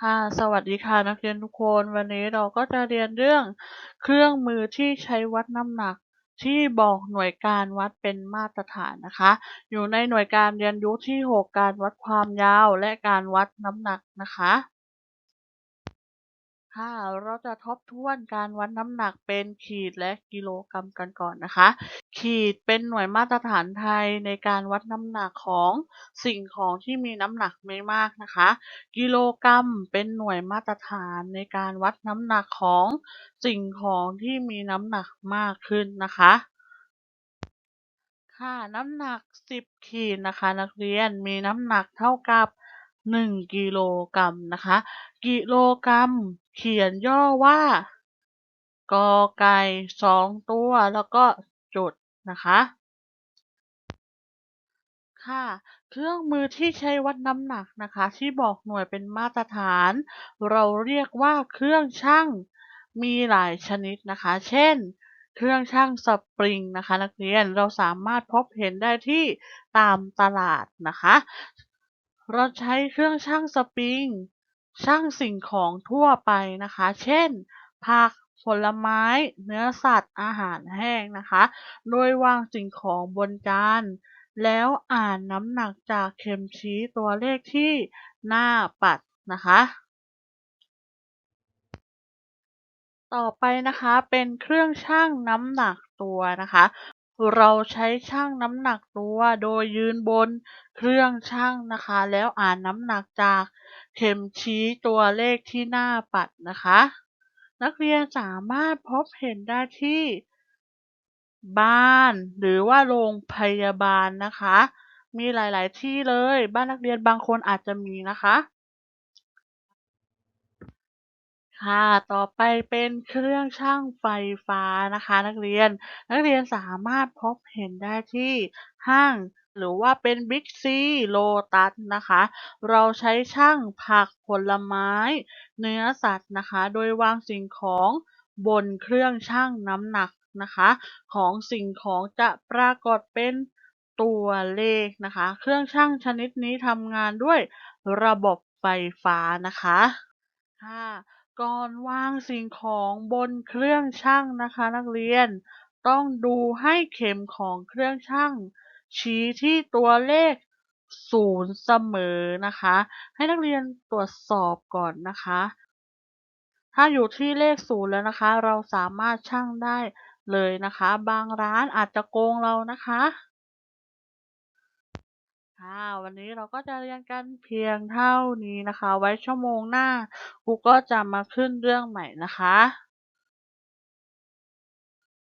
ค่ะ สวัสดีค่ะนักเรียนทุกคน วันนี้เราก็จะเรียนเรื่องเครื่องมือที่ใช้วัดน้ำหนักที่บอกหน่วยการวัดเป็นมาตรฐานนะคะ อยู่ในหน่วยการเรียนรู้ที่ 6 การวัดความยาวและการวัดน้ำหนักนะคะ ค่ะ เราจะทบทวนการวัดน้ำหนักเป็นขีดและกิโลกรัมกันก่อนนะคะ ขีดเป็นหน่วยมาตรฐานไทยในการวัดน้ำหนักของสิ่งของที่มีน้ำหนักไม่มากนะคะ กิโลกรัมเป็นหน่วยมาตรฐานในการวัดน้ำหนักของสิ่งของที่มีน้ำหนักมากขึ้นนะคะค่ะน้ำหนัก 10 ขีดนะคะ นักเรียนมีน้ำหนักเท่ากับ 1กิโลกรัมนะคะ กิโลกรัมเขียนย่อว่ากอไก่สองตัวแล้วก็จุดนะคะค่ะเครื่องมือที่ใช้วัดน้ำหนักนะคะ ที่บอกหน่วยเป็นมาตรฐาน เราเรียกว่าเครื่องชั่งมีหลายชนิดนะคะ เช่น เครื่องชั่งสปริงนะคะ นักเรียนเราสามารถพบเห็นได้ที่ตามตลาดนะคะ เราใช้เครื่องชั่งสปริง ชั่งสิ่งของทั่วไปนะคะ เช่น ผัก ผลไม้ เนื้อสัตว์ อาหารแห้งนะคะ โดยวางสิ่งของบนจาน แล้วอ่านน้ำหนักจากเข็มชี้ตัวเลขที่หน้าปัดนะคะ ต่อไปนะคะเป็นเครื่องชั่งน้ำหนักตัวนะคะ เราใช้ชั่งน้ำหนักตัวโดยยืนบนเครื่องชั่งนะคะ แล้วอ่านน้ำหนักจากเข็มชี้ตัวเลขที่หน้าปัดนะคะ นักเรียนสามารถพบเห็นได้ที่บ้านหรือว่าโรงพยาบาลนะคะ มีหลาย ๆ ที่เลย บ้านนักเรียนบางคนอาจจะมีนะคะ ค่ะ ต่อไปเป็นเครื่องชั่งไฟฟ้านะคะ นักเรียน นักเรียนสามารถพบเห็นได้ที่ห้าง หรือว่าเป็นบิ๊กซีโลตัสนะคะ เราใช้ชั่งผักผลไม้ เนื้อสัตว์นะคะ โดยวางสิ่งของบนเครื่องชั่งน้ำหนักนะคะ ของสิ่งของจะปรากฏเป็นตัวเลขนะคะ เครื่องชั่งชนิดนี้ทำงานด้วยระบบไฟฟ้านะคะค่ะ ก่อนวางสิ่งของบนเครื่องชั่งนะคะนักเรียน ต้องดูให้เข็มของเครื่องชั่ง ชี้ที่ตัวเลขศูนย์เสมอนะคะ ให้นักเรียนตรวจสอบก่อนนะคะ ถ้าอยู่ที่เลขศูนย์แล้วนะคะ เราสามารถชั่งได้เลยนะคะ บางร้านอาจจะโกงเรานะคะ ค่ะ วันนี้เราก็จะเรียนกันเพียงเท่านี้นะคะ ไว้ชั่วโมงหน้าครูก็จะมาขึ้นเรื่องใหม่นะคะ